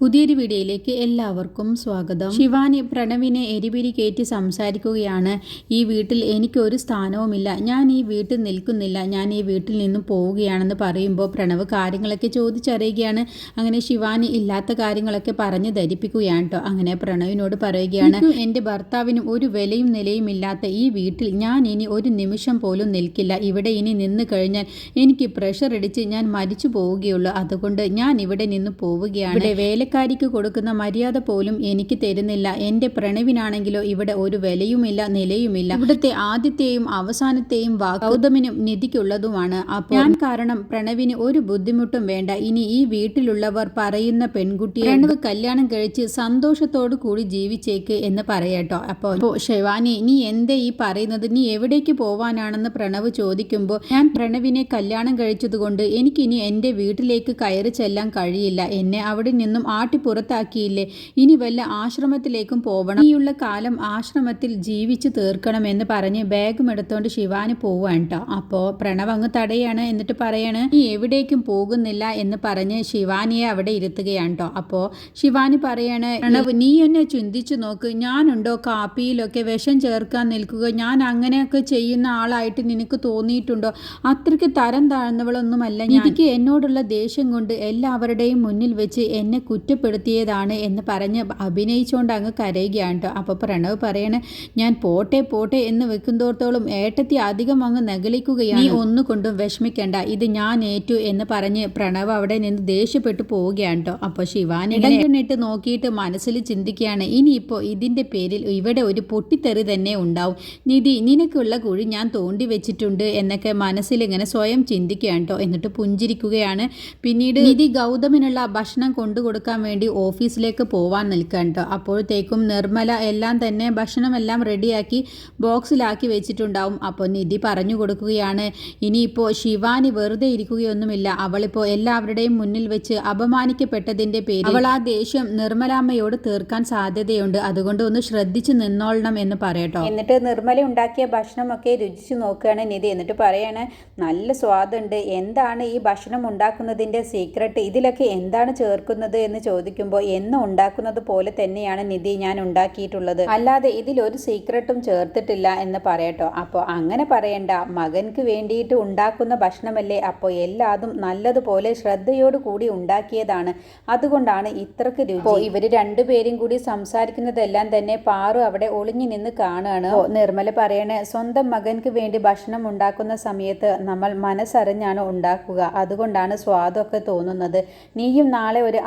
പുതിയൊരു വീഡിയോയിലേക്ക് എല്ലാവർക്കും സ്വാഗതം. ശിവാനി പ്രണവിനെ എരിപിരി കയറ്റി സംസാരിക്കുകയാണ്. ഈ വീട്ടിൽ എനിക്കൊരു സ്ഥാനവുമില്ല. ഞാൻ ഈ വീട്ടിൽ നിൽക്കുന്നില്ല. ഞാൻ ഈ വീട്ടിൽ നിന്നും പോവുകയാണെന്ന് പറയുമ്പോൾ പ്രണവ് കാര്യങ്ങളൊക്കെ ചോദിച്ചറിയുകയാണ്. അങ്ങനെ ശിവാനി ഇല്ലാത്ത കാര്യങ്ങളൊക്കെ പറഞ്ഞ് ധരിപ്പിക്കുകയാണ് കേട്ടോ. അങ്ങനെ പ്രണവിനോട് പറയുകയാണ് എന്റെ ഭർത്താവിനും ഒരു വിലയും നിലയും ഇല്ലാത്ത ഈ വീട്ടിൽ ഞാൻ ഇനി ഒരു നിമിഷം പോലും നിൽക്കില്ല. ഇവിടെ ഇനി നിന്ന് കഴിഞ്ഞാൽ എനിക്ക് പ്രഷർ അടിച്ച് ഞാൻ മരിച്ചു പോവുകയുള്ളൂ അതുകൊണ്ട് ഞാൻ ഇവിടെ നിന്ന് പോവുകയാണ്. ഇവിടെ വേലക്കാരിക്ക് കൊടുക്കുന്ന മര്യാദ പോലും എനിക്ക് തരുന്നില്ല. എന്റെ പ്രണവിനാണെങ്കിലോ ഇവിടെ ഒരു വിലയുമില്ല നിലയുമില്ല. ഇവിടുത്തെ ആദ്യത്തെയും അവസാനത്തെയും ഗൗതമിനും നിധിക്കുള്ളതുമാണ്. അപ്പോൾ ഞാൻ കാരണം പ്രണവിന് ഒരു ബുദ്ധിമുട്ടും വേണ്ട. ഇനി ഈ വീട്ടിലുള്ളവർ പറയുന്ന പെൺകുട്ടിയെ പ്രണവ് കല്യാണം കഴിച്ച് സന്തോഷത്തോടു കൂടി ജീവിച്ചേക്ക് എന്ന് പറയട്ടോ. അപ്പോൾ ശിവാനി നീ എന്തേ ഈ പറയുന്നത്? നീ എവിടേക്ക് പോവാനാണെന്ന് പ്രണവ് ചോദിക്കുമ്പോൾ ഞാൻ പ്രണവിനെ കല്യാണം കഴിച്ചതുകൊണ്ട് എനിക്കിനി എന്റെ വീട്ടിലേക്ക് കയറി ചെല്ലാൻ കഴിയില്ല. എന്നെ അവിടെ നിന്നും ആട്ടി പുറത്താക്കിയില്ലേ? ഇനി വല്ല ആശ്രമത്തിലേക്കും പോവണം. ഇനിയുള്ള കാലം ആശ്രമത്തിൽ ജീവിച്ചു തീർക്കണമെന്ന് പറഞ്ഞ് ബാഗും എടുത്തോണ്ട് ശിവാനി പോവാണ് കേട്ടോ അപ്പോ പ്രണവ് അങ്ങ് തടയാണ് എന്നിട്ട് പറയാണ് നീ എവിടേക്കും പോകുന്നില്ല എന്ന് പറഞ്ഞ് ശിവാനിയെ അവിടെ ഇരുത്തുകയാണ് കേട്ടോ അപ്പോ ശിവാനി പറയാണ് പ്രണവ് നീ എന്നെ ചിന്തിച്ചു നോക്ക്. ഞാനുണ്ടോ കാപ്പിയിലൊക്കെ വിഷം ചേർക്കാൻ നിൽക്കുക? ഞാൻ അങ്ങനെയൊക്കെ ചെയ്യുന്ന ആളായിട്ട് നിനക്ക് തോന്നിയിട്ടുണ്ടോ? അത്രയ്ക്ക് തരം താഴ്ന്നവളൊന്നുമല്ല. എനിക്ക് എന്നോടുള്ള ദേഷ്യം കൊണ്ട് എല്ലാവരുടെയും മുന്നിൽ വെച്ച് എന്നെ കുറ്റപ്പെടുത്തിയതാണ് എന്ന് പറഞ്ഞ് അഭിനയിച്ചുകൊണ്ട് അങ്ങ് കരയുകയാണ് കേട്ടോ. അപ്പോൾ പ്രണവ് പറയണേ ഞാൻ പോട്ടെ പോട്ടെ എന്ന് വെക്കുന്തോർത്തോളം ഏട്ടത്തി അധികം അങ്ങ് നഗളിക്കുകയാണ്. നീ ഒന്നുകൊണ്ടും വിഷമിക്കേണ്ട ഇത് ഞാൻ ഏറ്റു എന്ന് പറഞ്ഞ് പ്രണവ് അവിടെ നിന്ന് ദേഷ്യപ്പെട്ടു പോവുകയാണ് കേട്ടോ. അപ്പോൾ ശിവാനി ഇടങ്കണ്ണിട്ട് നോക്കിയിട്ട് മനസ്സിൽ ചിന്തിക്കുകയാണ് ഇനിയിപ്പോൾ ഇതിന്റെ പേരിൽ ഇവിടെ ഒരു പൊട്ടിത്തെറി തന്നെ ഉണ്ടാവും. നിധി നിനക്കുള്ള കുഴി ഞാൻ തോണ്ടി വെച്ചിട്ടുണ്ട് എന്നൊക്കെ മനസ്സിൽ ഇങ്ങനെ സ്വയം ചിന്തിക്കുകയാണ് കേട്ടോ. എന്നിട്ട് പുഞ്ചിരിക്കുകയാണ്. പിന്നീട് നിധി ഗൗതമിനുള്ള ഭക്ഷണം കൊണ്ടു കൊടുക്കാൻ വേണ്ടി ഓഫീസിലേക്ക് പോവാൻ നിൽക്കുന്നുണ്ട് അപ്പോഴത്തേക്കും നിർമ്മല എല്ലാം തന്നെ ഭക്ഷണമെല്ലാം റെഡിയാക്കി ബോക്സിലാക്കി വെച്ചിട്ടുണ്ടാവും. അപ്പോൾ നിധി പറഞ്ഞു കൊടുക്കുകയാണ് ഇനിയിപ്പോൾ ശിവാനി വെറുതെ ഇരിക്കുകയൊന്നുമില്ല. അവളിപ്പോൾ എല്ലാവരുടെയും മുന്നിൽ വെച്ച് അപമാനിക്കപ്പെട്ടതിന്റെ പേരിൽ അവൾ ആ ദേഷ്യം നിർമ്മലാമ്മയോട് തീർക്കാൻ സാധ്യതയുണ്ട്. അതുകൊണ്ട് ഒന്ന് ശ്രദ്ധിച്ചു നിന്നോളണം എന്ന് പറയട്ടോ എന്നിട്ട് നിർമ്മല ഉണ്ടാക്കിയ ഭക്ഷണമൊക്കെ രുചിച്ചു നോക്കുകയാണ് നിധി. എന്നിട്ട് പറയാണ് നല്ല സ്വാദുണ്ട്. എന്താണ് ഈ ഭക്ഷണം ഉണ്ടാക്കുന്നതിന്റെ സീക്രട്ട് ഇതിലൊക്കെ എന്താണ് ചേർക്കുന്നത്? എന്ന് ചോദിക്കുമ്പോൾ എന്നും ഉണ്ടാക്കുന്നത് പോലെ തന്നെയാണ് നിധി ഞാൻ ഉണ്ടാക്കിയിട്ടുള്ളത്. അല്ലാതെ ഇതിലൊരു സീക്രട്ടും ചേർത്തിട്ടില്ല എന്ന് പറയട്ടോ. അപ്പോൾ അങ്ങനെ പറയണ്ട. മകൻക്ക് വേണ്ടിയിട്ട് ഉണ്ടാക്കുന്ന ഭക്ഷണമല്ലേ? അപ്പോൾ എല്ലാതും നല്ലതുപോലെ ശ്രദ്ധയോട് കൂടി ഉണ്ടാക്കിയതാണ്. അതുകൊണ്ടാണ് ഇത്രക്ക് രുചി. ഇവർ രണ്ടുപേരും കൂടി സംസാരിക്കുന്നതെല്ലാം തന്നെ പാറു അവിടെ ഒളിഞ്ഞു നിന്ന് കാണുകയാണ്. നിർമ്മല പറയണേ സ്വന്തം മകൻക്ക് വേണ്ടി ഭക്ഷണം ഉണ്ടാക്കുന്ന സമയത്ത് നമ്മൾ മനസ്സറിഞ്ഞാണ് ഉണ്ടാക്കുക. അതുകൊണ്ടാണ് സ്വാദൊക്കെ തോന്നുന്നത്. നീയും നാളെ ഒരു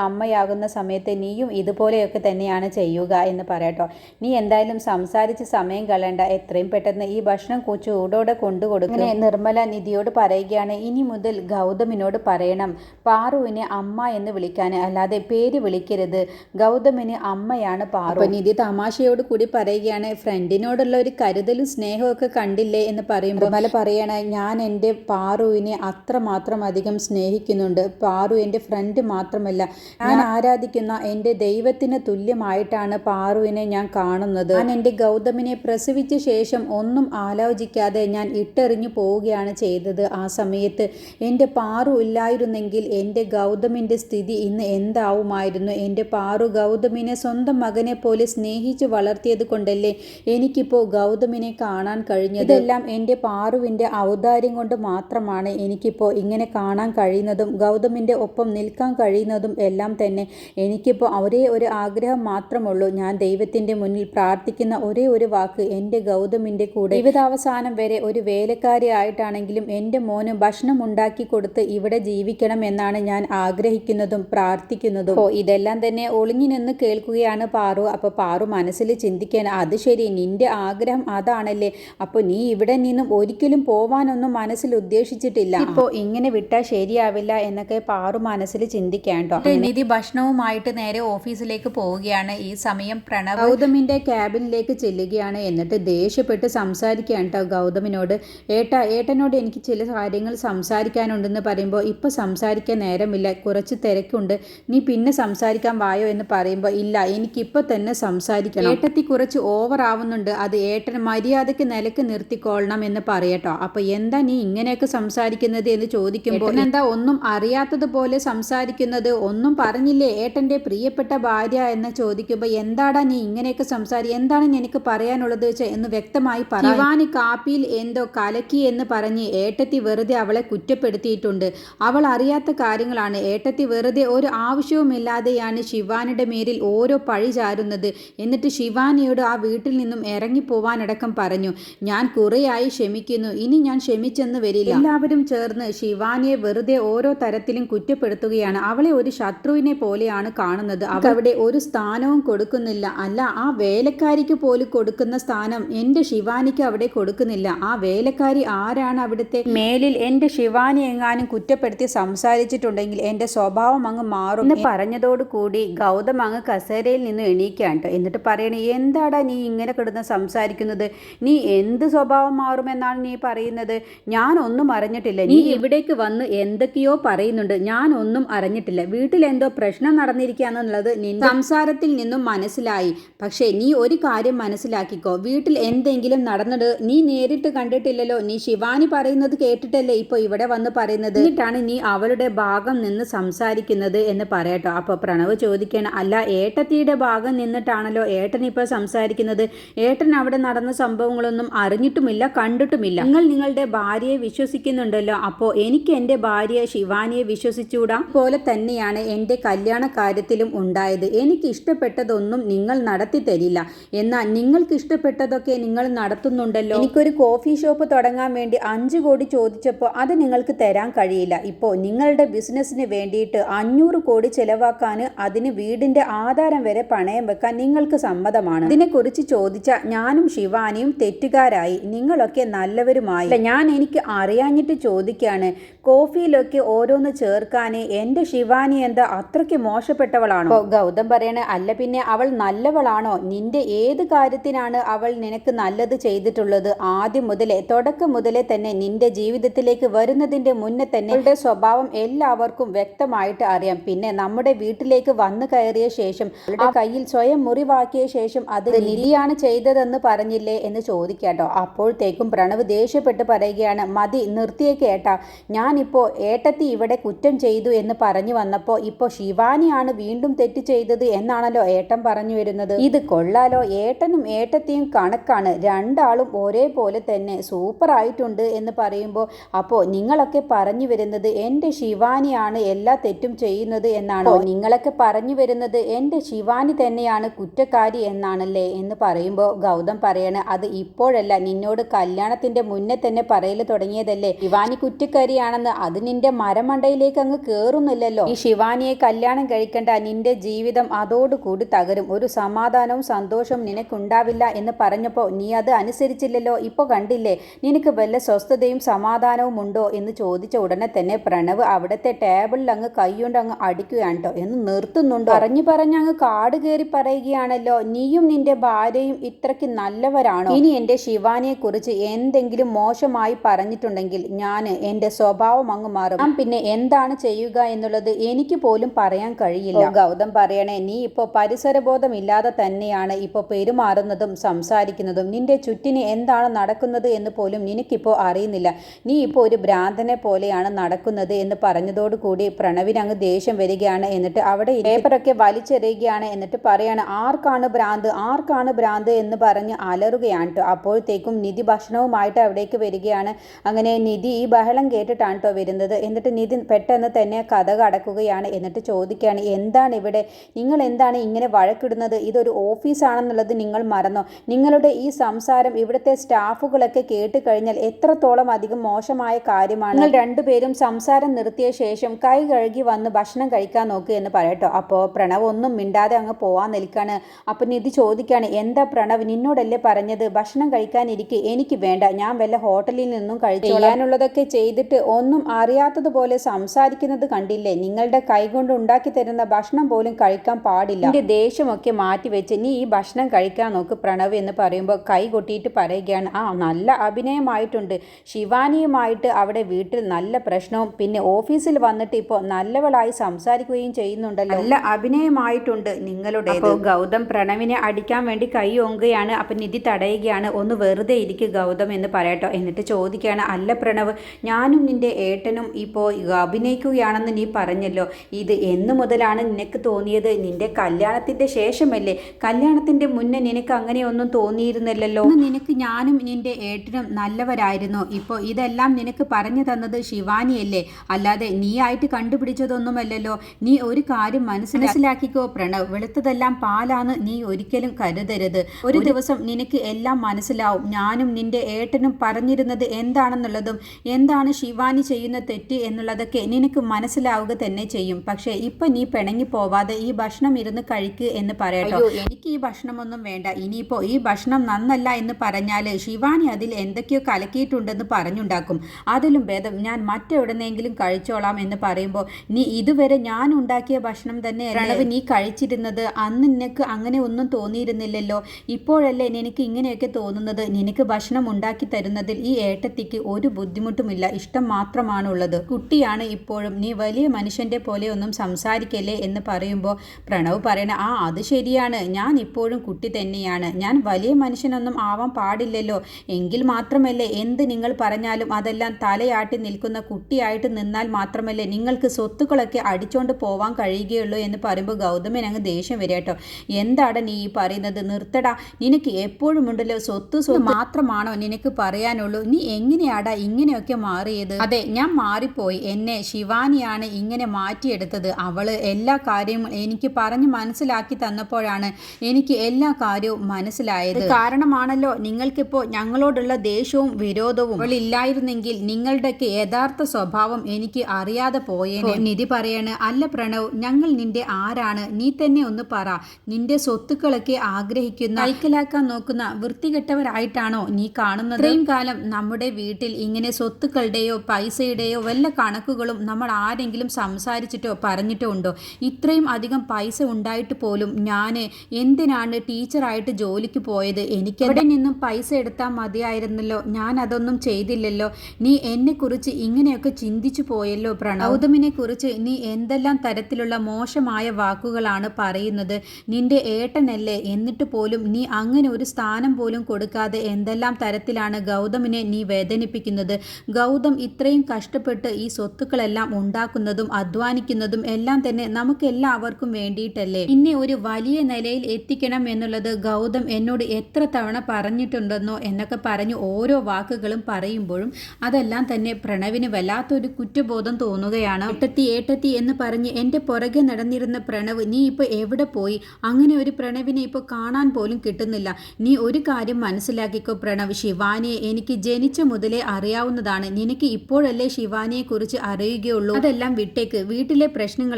അമ്മയാകുന്ന സമയത്ത് നീയും ഇതുപോലെയൊക്കെ തന്നെയാണ് ചെയ്യുക എന്ന് പറയട്ടോ നീ എന്തായാലും സംസാരിച്ച് സമയം കളണ്ട എത്രയും പെട്ടെന്ന് ഈ ഭക്ഷണം ചൂടോടെ കൊണ്ടുകൊടുക്കും അങ്ങനെ നിർമ്മല നിധിയോട് പറയുകയാണ് ഇനി മുതൽ ഗൗതമിനോട് പറയണം. പാറുവിനെ അമ്മ എന്ന് വിളിക്കാൻ. അല്ലാതെ പേര് വിളിക്കരുത്. ഗൗതമിന് അമ്മയാണ് പാറു. നിധി തമാശയോട് കൂടി പറയുകയാണ് ഫ്രണ്ടിനോടുള്ള ഒരു കരുതലും സ്നേഹവും ഒക്കെ കണ്ടില്ലേ? എന്ന് പറയുമ്പോൾ നിർമ്മല പറയണ ഞാൻ എന്റെ പാറുവിനെ അത്രമാത്രം അധികം സ്നേഹിക്കുന്നുണ്ട്. പാറു എന്റെ ഫ്രണ്ട് മാത്രമല്ല. ഞാൻ ആരാധിക്കുന്ന എന്റെ ദൈവത്തിന് തുല്യമായിട്ടാണ് പാറുവിനെ ഞാൻ കാണുന്നത്. ഞാൻ എന്റെ ഗൗതമിനെ പ്രസവിച്ച ശേഷം ഒന്നും ആലോചിക്കാതെ ഞാൻ ഇട്ടെറിഞ്ഞു പോവുകയാണ് ചെയ്തത്. ആ സമയത്ത് എന്റെ പാറു ഇല്ലായിരുന്നെങ്കിൽ എന്റെ ഗൗതമിന്റെ സ്ഥിതി ഇന്ന് എന്താവുമായിരുന്നു? എന്റെ പാറു ഗൗതമിനെ സ്വന്തം മകനെ പോലെ സ്നേഹിച്ച് വളർത്തിയത് കൊണ്ടല്ലേ എനിക്കിപ്പോൾ ഗൗതമിനെ കാണാൻ കഴിഞ്ഞത്? ഇതെല്ലാം എന്റെ പാറുവിന്റെ ഔദാര്യം കൊണ്ട് മാത്രമാണ് എനിക്കിപ്പോൾ ഇങ്ങനെ കാണാൻ കഴിയുന്നതും ഗൗതമിന്റെ ഒപ്പം നിൽക്കാൻ കഴിയുന്നതും എല്ലാം തന്നെ എനിക്കിപ്പോൾ ഒരേ ഒരു ആഗ്രഹം മാത്രമുള്ളൂ. ഞാൻ ദൈവത്തിന്റെ മുന്നിൽ പ്രാർത്ഥിക്കുന്ന ഒരേ ഒരു വാക്ക് എന്റെ ഗൗതമിന്റെ കൂടെ. ജീവിതാവസാനം വരെ ഒരു വേലക്കാരി ആയിട്ടാണെങ്കിലും എന്റെ മോന് ഭക്ഷണം ഉണ്ടാക്കി കൊടുത്ത് ഇവിടെ ജീവിക്കണം എന്നാണ് ഞാൻ ആഗ്രഹിക്കുന്നതും പ്രാർത്ഥിക്കുന്നതും. ഓ ഇതെല്ലാം തന്നെ ഒളിഞ്ഞു നിന്ന് കേൾക്കുകയാണ് പാറു. അപ്പോൾ പാറു മനസ്സിൽ ചിന്തിക്കാൻ അത് ശരി നിന്റെ ആഗ്രഹം അതാണല്ലേ. അപ്പോൾ നീ ഇവിടെ നിന്നും ഒരിക്കലും പോവാനൊന്നും മനസ്സിൽ ഉദ്ദേശിച്ചിട്ടില്ല. ഇപ്പോൾ ഇങ്ങനെ വിട്ടാൽ ശരിയാവില്ല എന്നൊക്കെ പാറു മനസ്സിൽ ചിന്തിക്കാണ്ടോ. നിധി ഭക്ഷണവുമായിട്ട് നേരെ ഓഫീസിലേക്ക് പോവുകയാണ്. ഈ സമയം പ്രണവ് ഗൗതമിന്റെ ക്യാബിനിലേക്ക് ചെല്ലുകയാണ് എന്നിട്ട് ദേഷ്യപ്പെട്ട് സംസാരിക്കുകയാണ് കേട്ടോ ഗൗതമിനോട്. ഏട്ടാ ഏട്ടനോട് എനിക്ക് ചില കാര്യങ്ങൾ സംസാരിക്കാനുണ്ടെന്ന് പറയുമ്പോൾ ഇപ്പോൾ സംസാരിക്കാൻ നേരമില്ല. കുറച്ച് തിരക്കുണ്ട്. നീ പിന്നെ സംസാരിക്കാൻ വായോ എന്ന് പറയുമ്പോൾ ഇല്ല എനിക്കിപ്പോൾ തന്നെ സംസാരിക്കണം. ഏട്ടത്തി കുറച്ച് ഓവർ ആവുന്നുണ്ട്. അത് ഏട്ടൻ മര്യാദയ്ക്ക് നിലയ്ക്ക് നിർത്തിക്കൊള്ളണം എന്ന് പറയട്ടോ. അപ്പോൾ എന്താ നീ ഇങ്ങനെയൊക്കെ സംസാരിക്കുന്നത്? എന്ന് ചോദിക്കുമ്പോൾ എന്താ ഒന്നും അറിയാത്തതുപോലെ സംസാരിക്കുന്നത്. ഒന്നും പറഞ്ഞില്ല ഞാനല്ലേ ഏട്ടന്റെ പ്രിയപ്പെട്ട ഭാര്യ എന്ന് ചോദിക്കുമ്പോൾ എന്താടാ നീ ഇങ്ങനെയൊക്കെ സംസാരി? എന്താണ് എനിക്ക് പറയാനുള്ളത് വെച്ചാൽ എന്ന് വ്യക്തമായി പറഞ്ഞു ശിവാനി കാപ്പിയിൽ എന്തോ കലക്കി എന്ന് പറഞ്ഞ് ഏട്ടത്തി വെറുതെ അവളെ കുറ്റപ്പെടുത്തിയിട്ടുണ്ട്. അവൾ അറിയാത്ത കാര്യങ്ങളാണ്. ഏട്ടത്തി വെറുതെ ഒരു ആവശ്യവുമില്ലാതെയാണ് ശിവാനിയുടെ മേലിൽ ഓരോ പഴി ചാരുന്നത്. എന്നിട്ട് ശിവാനിയോട് ആ വീട്ടിൽ നിന്നും ഇറങ്ങിപ്പോവാനടക്കം പറഞ്ഞു. ഞാൻ കുറേയായി ക്ഷമിക്കുന്നു. ഇനി ഞാൻ ക്ഷമിച്ചെന്ന് വരില്ല. എല്ലാവരും ചേർന്ന് ശിവാനിയെ വെറുതെ ഓരോ തരത്തിലും കുറ്റപ്പെടുത്തുകയാണ്. അവളെ ഒരു ശത്രുവിനെ പോലെയാണ് കാണുന്നത്. അവിടെ ഒരു സ്ഥാനവും കൊടുക്കുന്നില്ല. അല്ല ആ വേലക്കാരിക്ക് പോലും കൊടുക്കുന്ന സ്ഥാനം എന്റെ ശിവാനിക്ക് അവിടെ കൊടുക്കുന്നില്ല. ആ വേലക്കാരി ആരാണ് അവിടുത്തെ? മേലിൽ എന്റെ ശിവാനി എങ്ങാനും കുറ്റപ്പെടുത്തി സംസാരിച്ചിട്ടുണ്ടെങ്കിൽ എന്റെ സ്വഭാവം അങ്ങ് മാറും. എന്ന് പറഞ്ഞതോട് കൂടി ഗൗതം അങ്ങ് കസേരയിൽ നിന്ന് എണീക്കാൻ ട്ടോ. എന്നിട്ട് പറയണേ എന്താടാ നീ ഇങ്ങനെ കിടന്ന് സംസാരിക്കുന്നത്? നീ എന്ത് സ്വഭാവം മാറുമെന്നാണ് നീ പറയുന്നത്? ഞാൻ ഒന്നും അറിഞ്ഞിട്ടില്ല. നീ ഇവിടേക്ക് വന്ന് എന്തൊക്കെയോ പറയുന്നുണ്ട്. ഞാൻ ഒന്നും അറിഞ്ഞിട്ടില്ല. വീട്ടിൽ എന്തോ പ്രശ്നം നടന്നിരിക്കുകയെന്നുള്ളത് നിന്റെ സംസാരത്തിൽ നിന്നും മനസ്സിലായി. പക്ഷേ നീ ഒരു കാര്യം മനസ്സിലാക്കിക്കോ. വീട്ടിൽ എന്തെങ്കിലും നടന്നത് നീ നേരിട്ട് കണ്ടിട്ടില്ലല്ലോ. നീ ശിവാനി പറയുന്നത് കേട്ടിട്ടല്ലേ ഇപ്പോൾ ഇവിടെ വന്ന് പറയുന്നത്? എന്നിട്ടാണ് നീ അവളുടെ ഭാഗം നിന്ന് സംസാരിക്കുന്നത് എന്ന് പറയട്ടോ. അപ്പോൾ പ്രണവ് ചോദിക്കണം അല്ല ഏട്ടത്തിയുടെ ഭാഗം നിന്നിട്ടാണല്ലോ ഏട്ടൻ ഇപ്പോൾ സംസാരിക്കുന്നത്? ഏട്ടൻ അവിടെ നടന്ന സംഭവങ്ങളൊന്നും അറിഞ്ഞിട്ടുമില്ല കണ്ടിട്ടുമില്ല. നിങ്ങൾ നിങ്ങളുടെ ഭാര്യയെ വിശ്വസിക്കുന്നുണ്ടല്ലോ. അപ്പോൾ എനിക്ക് എന്റെ ഭാര്യ ശിവാനിയെ വിശ്വസിച്ചുകൂടാ? പോലെ തന്നെയാണ് എന്റെ കല്യാണ കാര്യത്തിലും ഉണ്ടായത്. എനിക്ക് ഇഷ്ടപ്പെട്ടതൊന്നും നിങ്ങൾ നടത്തി തരില്ല. എന്നാൽ നിങ്ങൾക്ക് ഇഷ്ടപ്പെട്ടതൊക്കെ നിങ്ങൾ നടത്തുന്നുണ്ടല്ലോ. എനിക്കൊരു കോഫി ഷോപ്പ് തുടങ്ങാൻ വേണ്ടി അഞ്ച് കോടി ചോദിച്ചപ്പോൾ അത് നിങ്ങൾക്ക് തരാൻ കഴിയില്ല. ഇപ്പോൾ നിങ്ങളുടെ ബിസിനസ്സിന് വേണ്ടിയിട്ട് അഞ്ഞൂറ് കോടി ചെലവാക്കാൻ അതിന് വീടിന്റെ ആധാരം വരെ പണയം വെക്കാൻ നിങ്ങൾക്ക് സമ്മതമാണ്. ഇതിനെക്കുറിച്ച് ചോദിച്ച ഞാനും ശിവാനിയും തെറ്റുകാരായി. നിങ്ങളൊക്കെ നല്ലവരുമായി. ഞാൻ എനിക്ക് അറിയാഞ്ഞിട്ട് ചോദിക്കുകയാണ്. കോഫിയിലൊക്കെ ഓരോന്ന് ചേർക്കാൻ എന്റെ ശിവാനി എന്താ അത്രയ്ക്ക് മോശപ്പെട്ടവളാണോ? ഗൗതം പറയണ അല്ല പിന്നെ അവൾ നല്ലവളാണോ? നിന്റെ ഏത് കാര്യത്തിനാണ് അവൾ നിനക്ക് നല്ലത് ചെയ്തിട്ടുള്ളത്? ആദ്യം മുതലേ തുടക്കം മുതലേ തന്നെ നിന്റെ ജീവിതത്തിലേക്ക് വരുന്നതിന്റെ മുന്നേ തന്നെ അവളുടെ സ്വഭാവം എല്ലാവർക്കും വ്യക്തമായിട്ട് അറിയാം. പിന്നെ നമ്മുടെ വീട്ടിലേക്ക് വന്നു കയറിയ ശേഷം അവളുടെ കയ്യിൽ സ്വയം മുറിവാക്കിയ ശേഷം അത് നിലിയാണ് ചെയ്തതെന്ന് പറഞ്ഞില്ലേ എന്ന് ചോദിക്കാട്ടോ. അപ്പോഴത്തേക്കും പ്രണവ് ദേഷ്യപ്പെട്ട് പറയുകയാണ് മതി നിർത്തിയേ കേട്ടാ ഞാനിപ്പോ ഏട്ടത്തി ഇവിടെ കുറ്റം ചെയ്തു എന്ന് പറഞ്ഞു വന്നപ്പോൾ ഇപ്പോൾ ശിവാനിയാണ് വീണ്ടും തെറ്റ് ചെയ്തത് എന്നാണല്ലോ ഏട്ടൻ പറഞ്ഞു വരുന്നത്. ഇത് കൊള്ളാലോ. ഏട്ടനും ഏട്ടത്തെയും കണക്കാണ്. രണ്ടാളും ഒരേപോലെ തന്നെ സൂപ്പർ ആയിട്ടുണ്ട് എന്ന് പറയുമ്പോൾ അപ്പോൾ നിങ്ങളൊക്കെ പറഞ്ഞു വരുന്നത് എന്റെ ശിവാനിയാണ് എല്ലാ തെറ്റും ചെയ്യുന്നത് എന്നാണോ? നിങ്ങളൊക്കെ പറഞ്ഞു വരുന്നത് എന്റെ ശിവാനി തന്നെയാണ് കുറ്റക്കാരി എന്നാണല്ലേ എന്ന് പറയുമ്പോൾ ഗൗതം പറയാണ് അത് ഇപ്പോഴല്ല. നിന്നോട് കല്യാണത്തിന്റെ മുന്നേ തന്നെ പറയൽ തുടങ്ങിയതല്ലേ. ശിവാനി കുറ്റക്കാരിയാണെന്ന് അത് നിന്റെ മരമണ്ടയിലേക്ക് അങ്ങ് കയറുന്നില്ലല്ലോ ഈ ശിവാനിയെ കല്യാണം കഴിക്കേണ്ട നിന്റെ ജീവിതം അതോടുകൂടി തകരും. ഒരു സമാധാനവും സന്തോഷവും നിനക്കുണ്ടാവില്ല എന്ന് പറഞ്ഞപ്പോൾ നീ അത് അനുസരിച്ചില്ലല്ലോ. ഇപ്പോൾ കണ്ടില്ലേ നിനക്ക് വല്ല സ്വസ്ഥതയും സമാധാനവും ഉണ്ടോ എന്ന് ചോദിച്ച ഉടനെ തന്നെ പ്രണവ് അവിടുത്തെ ടേബിളിൽ അങ്ങ് കൈകൊണ്ട് അങ്ങ് അടിക്കുകയാണ് കേട്ടോ എന്ന് നിർത്തുന്നുണ്ടോ? പറഞ്ഞു പറഞ്ഞ് അങ്ങ് കാട് കയറി പറയുകയാണല്ലോ. നീയും നിന്റെ ഭാര്യയും ഇത്രയ്ക്ക് നല്ലവരാണോ? ഇനി എന്റെ ശിവാനിയെ കുറിച്ച് എന്തെങ്കിലും മോശമായി പറഞ്ഞിട്ടുണ്ടെങ്കിൽ ഞാൻ എന്റെ സ്വഭാവം അങ്ങ് മാറും. പിന്നെ എന്താണ് ചെയ്യുക എന്നുള്ളത് എനിക്ക് പോലും പറയാൻ കഴിയില്ല. ഗൗതം പറയണേ നീ ഇപ്പോൾ പരിസരബോധമില്ലാതെ തന്നെയാണ് ഇപ്പോൾ പെരുമാറുന്നതും സംസാരിക്കുന്നതും. നിന്റെ ചുറ്റിന് എന്താണ് നടക്കുന്നത് എന്ന് പോലും നിനക്കിപ്പോൾ അറിയുന്നില്ല. നീ ഇപ്പോൾ ഒരു ഭ്രാന്തനെ പോലെയാണ് നടക്കുന്നത് എന്ന് പറഞ്ഞതോടുകൂടി പ്രണവിന് അങ്ങ് ദേഷ്യം വരികയാണ് എന്നിട്ട് അവിടെ പേപ്പറൊക്കെ വലിച്ചെറിയുകയാണ് എന്നിട്ട് പറയാണ് ആർക്കാണ് ഭ്രാന്ത്? ആർക്കാണ് ഭ്രാന്ത്? എന്ന് പറഞ്ഞ് അലറുകയാണ് കേട്ടോ അപ്പോഴത്തേക്കും നിധി ഭക്ഷണവുമായിട്ട് അവിടേക്ക് വരികയാണ്. അങ്ങനെ നിധി ഈ ബഹളം കേട്ടിട്ടാണ് കേട്ടോ വരുന്നത്. എന്നിട്ട് നിധി പെട്ടെന്ന് തന്നെ കഥ കടക്കുകയാണ് എന്നിട്ട് ചോദിക്കുകയാണ് എന്താണ് ഇവിടെ? നിങ്ങൾ എന്താണ് ഇങ്ങനെ വഴക്കിടുന്നത്? ഇതൊരു ഓഫീസാണെന്നുള്ളത് നിങ്ങൾ മറന്നോ? നിങ്ങളുടെ ഈ സംസാരം ഇവിടുത്തെ സ്റ്റാഫുകളൊക്കെ കേട്ട് കഴിഞ്ഞാൽ എത്രത്തോളം അധികം മോശമായ കാര്യമാണ്? നിങ്ങൾ രണ്ടുപേരും സംസാരം നിർത്തിയ ശേഷം കൈ കഴുകി വന്ന് ഭക്ഷണം കഴിക്കാൻ നോക്കുക എന്ന് പറയട്ടോ അപ്പോൾ പ്രണവ് ഒന്നും മിണ്ടാതെ അങ്ങ് പോവാൻ നിൽക്കാണ്. അപ്പോൾ നിധി ചോദിക്കുകയാണ് എന്താ പ്രണവ് നിന്നോടല്ലേ പറഞ്ഞത്? ഭക്ഷണം കഴിക്കാനിരിക്കെ എനിക്ക് വേണ്ട. ഞാൻ വല്ല ഹോട്ടലിൽ നിന്നും കഴിച്ചു ചെയ്യാനുള്ളതൊക്കെ ചെയ്തിട്ട് ഒന്നും അറിയാത്തതുപോലെ സംസാരിക്കുന്നത് കണ്ടില്ലേ? നിങ്ങളുടെ കൈകൊണ്ട് ഉണ്ടാക്കി തരുന്ന ഭക്ഷണം പോലും കഴിക്കാൻ പാടില്ല. എന്റെ ദേഷ്യമൊക്കെ മാറ്റിവെച്ച് നീ ഈ ഭക്ഷണം കഴിക്കാൻ നോക്ക് പ്രണവ് എന്ന് പറയുമ്പോൾ കൈ കൊട്ടിയിട്ട് പറയുകയാണ് ആ നല്ല അഭിനയമായിട്ടുണ്ട്. ശിവാനിയുമായിട്ട് അവിടെ വീട്ടിൽ നല്ല പ്രശ്നവും പിന്നെ ഓഫീസിൽ വന്നിട്ട് ഇപ്പോൾ നല്ലവളായി സംസാരിക്കുകയും ചെയ്യുന്നുണ്ടല്ലോ. നല്ല അഭിനയമായിട്ടുണ്ട് നിങ്ങളുടെ ഗൗതം പ്രണവിനെ അടിക്കാൻ വേണ്ടി കൈ ഓങ്ങുകയാണ് അപ്പം നിധി തടയുകയാണ്. ഒന്ന് വെറുതെ ഇരിക്കുക ഗൗതം എന്ന് പറയട്ടോ എന്നിട്ട് ചോദിക്കുകയാണ് അല്ല പ്രണവ് ഞാനും നിന്റെ ഏട്ടനും ഇപ്പോൾ അഭിനയിക്കുകയാണെന്ന് നീ പറഞ്ഞല്ലോ. ഇത് എന്ന് എന്നു മുതലാണ് നിനക്ക് തോന്നിയത് നിന്റെ കല്യാണത്തിന്റെ ശേഷമല്ലേ? കല്യാണത്തിന്റെ മുന്നേ നിനക്ക് അങ്ങനെയൊന്നും തോന്നിയിരുന്നില്ലല്ലോ. നിനക്ക് ഞാനും നിന്റെ ഏട്ടനും നല്ലവരായിരുന്നു. ഇപ്പോൾ ഇതെല്ലാം നിനക്ക് പറഞ്ഞു തന്നത് ശിവാനിയല്ലേ? അല്ലാതെ നീ ആയിട്ട് കണ്ടുപിടിച്ചതൊന്നുമല്ലല്ലോ. നീ ഒരു കാര്യം മനസ്സിലാക്കിക്കോ പ്രണവ്. വെളുത്തതെല്ലാം പാലാന്ന് നീ ഒരിക്കലും കരുതരുത്. ഒരു ദിവസം നിനക്ക് എല്ലാം മനസ്സിലാവും. ഞാനും നിന്റെ ഏട്ടനും പറഞ്ഞിരുന്നത് എന്താണെന്നുള്ളതും എന്താണ് ശിവാനി ചെയ്യുന്ന തെറ്റ് എന്നുള്ളതൊക്കെ നിനക്ക് മനസ്സിലാവുക തന്നെ ചെയ്യും. പക്ഷേ ഇപ്പൊ നീ പിണങ്ങി പോവാതെ ഈ ഭക്ഷണം ഇരുന്ന് കഴിക്ക് എന്ന് പറയട്ടോ. എനിക്ക് ഈ ഭക്ഷണമൊന്നും വേണ്ട. ഇനിയിപ്പോ ഈ ഭക്ഷണം നന്നല്ല എന്ന് പറഞ്ഞാൽ ശിവാനി അതിൽ എന്തൊക്കെയോ കലക്കിയിട്ടുണ്ടെന്ന് പറഞ്ഞുണ്ടാക്കും. അതിലും ഭേദം ഞാൻ മറ്റെവിടെന്നെങ്കിലും കഴിച്ചോളാം എന്ന് പറയുമ്പോൾ നീ ഇതുവരെ ഞാൻ ഉണ്ടാക്കിയ ഭക്ഷണം തന്നെ പ്രണവ് നീ കഴിച്ചിരുന്നത് അന്ന് നിനക്ക് അങ്ങനെ ഒന്നും തോന്നിയിരുന്നില്ലല്ലോ. ഇപ്പോഴല്ലേ നിനക്ക് ഇങ്ങനെയൊക്കെ തോന്നുന്നത്? നിനക്ക് ഭക്ഷണം ഉണ്ടാക്കി തരുന്നതിൽ ഈ ഏട്ടത്തിക്ക് ഒരു ബുദ്ധിമുട്ടുമില്ല. ഇഷ്ടം മാത്രമാണുള്ളത്. കുട്ടിയാണ് ഇപ്പോഴും. നീ വലിയ മനുഷ്യന്റെ പോലെ ഒന്നും സംസാരിക്കല്ലേ എന്ന് പറയുമ്പോൾ പ്രണവ് പറയണ ആ അത് ശരിയാണ്. ഞാൻ ഇപ്പോഴും കുട്ടി തന്നെയാണ്. ഞാൻ വലിയ മനുഷ്യനൊന്നും ആവാൻ പാടില്ലല്ലോ. എങ്കിൽ മാത്രമല്ലേ എന്ത് നിങ്ങൾ പറഞ്ഞാലും അതെല്ലാം തലയാട്ടി നിൽക്കുന്ന കുട്ടിയായിട്ട് നിന്നാൽ മാത്രമല്ലേ നിങ്ങൾക്ക് സ്വത്തുക്കളൊക്കെ അടിച്ചോണ്ട് പോവാൻ കഴിയുകയുള്ളൂ എന്ന് പറയുമ്പോൾ ഗൗതമൻ അങ്ങ് ദേഷ്യം വരിക കേട്ടോ. എന്താണ് നീ ഈ പറയുന്നത്? നിർത്തടാ. നിനക്ക് എപ്പോഴും ഉണ്ടല്ലോ സ്വത്ത് സ്വത്ത് മാത്രമാണോ നിനക്ക് പറയാനുള്ളൂ? നീ എങ്ങനെയാടാ ഇങ്ങനെയൊക്കെ മാറിയത്? അതെ ഞാൻ മാറിപ്പോയി. എന്നെ ശിവാനിയാണ് ഇങ്ങനെ മാറ്റിയെടുത്തത്. അവൾ എല്ലാ കാര്യവും എനിക്ക് പറഞ്ഞ് മനസ്സിലാക്കി തന്നപ്പോഴാണ് എനിക്ക് എല്ലാ കാര്യവും മനസ്സിലായത്. കാരണമാണല്ലോ നിങ്ങൾക്കിപ്പോ ഞങ്ങളോടുള്ള ദേഷ്യവും വിരോധവും. അവളില്ലായിരുന്നെങ്കിൽ നിങ്ങളുടെയൊക്കെ യഥാർത്ഥ സ്വഭാവം എനിക്ക് അറിയാതെ പോയേനെ. നിധി പറയാണ് അല്ല പ്രണവ് ഞങ്ങൾ നിന്റെ ആരാണ്? നീ തന്നെ ഒന്ന് പറ. നിന്റെ സ്വത്തുക്കളൊക്കെ ആഗ്രഹിക്കുന്ന കൈക്കലാക്കാൻ നോക്കുന്ന വൃത്തികെട്ടവരായിട്ടാണോ നീ കാണുന്നത്? ഇത്രയും കാലം നമ്മുടെ വീട്ടിൽ ഇങ്ങനെ സ്വത്തുക്കളുടെയോ പൈസയുടെയോ വല്ല കണക്കുകളും നമ്മൾ ആരെങ്കിലും സംസാരിച്ചിട്ടോ പറഞ്ഞിട്ടോ ഉണ്ടോ ഇത്രയും അധികം പൈസ ഉണ്ടായിട്ട് പോലും ഞാൻ എന്തിനാണ് ടീച്ചറായിട്ട് ജോലിക്ക് പോയത്? എനിക്ക് എവിടെ നിന്നും പൈസ എടുത്താൽ മതിയായിരുന്നല്ലോ? ഞാൻ അതൊന്നും ചെയ്തില്ലല്ലോ. നീ എന്നെക്കുറിച്ച് ഇങ്ങനെയൊക്കെ ചിന്തിച്ചു പോയല്ലോ പ്രണൗതമിനെ കുറിച്ച് നീ എന്തെല്ലാം തരത്തിലുള്ള മോശമായ വാക്കുകളാണ് പറയുന്നത്? നിന്റെ ഏട്ടനല്ലേ? എന്നിട്ട് പോലും നീ അങ്ങനെ ഒരു സ്ഥാനം പോലും കൊടുക്കാതെ എന്തെല്ലാം തരത്തിലാണ് ഗൗതമിനെ നീ വേദനിപ്പിക്കുന്നത്? ഗൗതം ഇത്രയും കഷ്ടപ്പെട്ട് ഈ സ്വത്തുക്കളെല്ലാം ഉണ്ടാക്കുന്നതും അധ്വാനിക്കുന്നതും എല്ലാം തന്നെ നമുക്ക് എല്ലാവർക്കും വേണ്ടിയിട്ടല്ലേ? ഇന്നെ ഒരു വലിയ നിലയിൽ എത്തിക്കണം എന്നുള്ളത് ഗൗതം എന്നോട് എത്ര തവണ പറഞ്ഞിട്ടുണ്ടെന്നോ എന്നൊക്കെ പറഞ്ഞ് ഓരോ വാക്കുകളും പറയുമ്പോഴും അതെല്ലാം തന്നെ പ്രണവിന് വല്ലാത്തൊരു കുറ്റബോധം തോന്നുകയാണ്. ഏട്ടത്തി ഏട്ടത്തി എന്ന് പറഞ്ഞ് എന്റെ പുറകെ നടന്നിരുന്ന പ്രണവ് നീ ഇപ്പോൾ എവിടെ പോയി? അങ്ങനെ ഒരു പ്രണവിനെ ഇപ്പോൾ കാണാൻ പോലും കിട്ടുന്നില്ല. നീ ഒരു കാര്യം മനസ്സിലാക്കിക്കോ പ്രണവ്. ശിവാനിയെ എനിക്ക് ജനിച്ച മുതലേ അറിയാവുന്നതാണ്. നിനക്ക് ഇപ്പോഴല്ലേ ശിവാനിയെ കുറിച്ച് അറിയുകയുള്ളൂ? അതെല്ലാം വിട്ടേക്ക്. വീട്ടിലെ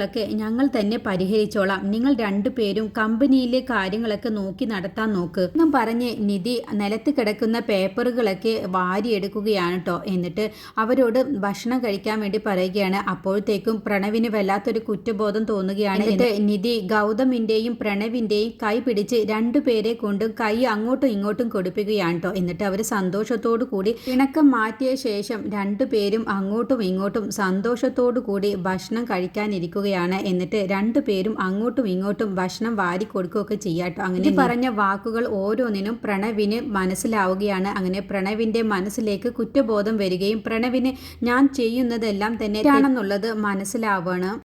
പ്രശ്നങ്ങളൊക്കെ ഞങ്ങൾ തന്നെ പരിഹരിച്ചോളാം. നിങ്ങൾ രണ്ടുപേരും കമ്പനിയിലെ കാര്യങ്ങളൊക്കെ നോക്കി നടത്താൻ നോക്ക്. എന്നും പറഞ്ഞ് നിധി നിലത്ത് കിടക്കുന്ന പേപ്പറുകളൊക്കെ വാരിയെടുക്കുകയാണ് കേട്ടോ എന്നിട്ട് അവരോട് ഭക്ഷണം കഴിക്കാൻ വേണ്ടി പറയുകയാണ്. അപ്പോഴത്തേക്കും പ്രണവിന് വല്ലാത്തൊരു കുറ്റബോധം തോന്നുകയാണ്. എന്നിട്ട് നിധി ഗൗതമിന്റെയും പ്രണവിന്റെയും കൈ പിടിച്ച് രണ്ടുപേരെ കൊണ്ട് കൈ അങ്ങോട്ടും ഇങ്ങോട്ടും കൊടുപ്പിക്കുകയാണ് കേട്ടോ എന്നിട്ട് അവർ സന്തോഷത്തോടു കൂടി ഇണക്കം മാറ്റിയ ശേഷം രണ്ടുപേരും അങ്ങോട്ടും ഇങ്ങോട്ടും സന്തോഷത്തോടു കൂടി ഭക്ഷണം കഴിക്കാനിരിക്കുകയാണ്. എന്നിട്ട് രണ്ടുപേരും അങ്ങോട്ടും ഇങ്ങോട്ടും ഭക്ഷണം വാരി കൊടുക്കുകയൊക്കെ ചെയ്യാട്ടോ അങ്ങനെ പറഞ്ഞ വാക്കുകൾ ഓരോന്നിനും പ്രണവിന് മനസ്സിലാവുകയാണ്. അങ്ങനെ പ്രണവിന്റെ മനസ്സിലേക്ക് കുറ്റബോധം വരികയും പ്രണവിന് ഞാൻ ചെയ്യുന്നതെല്ലാം തന്നെ ആണെന്നുള്ളത് മനസ്സിലാവണം.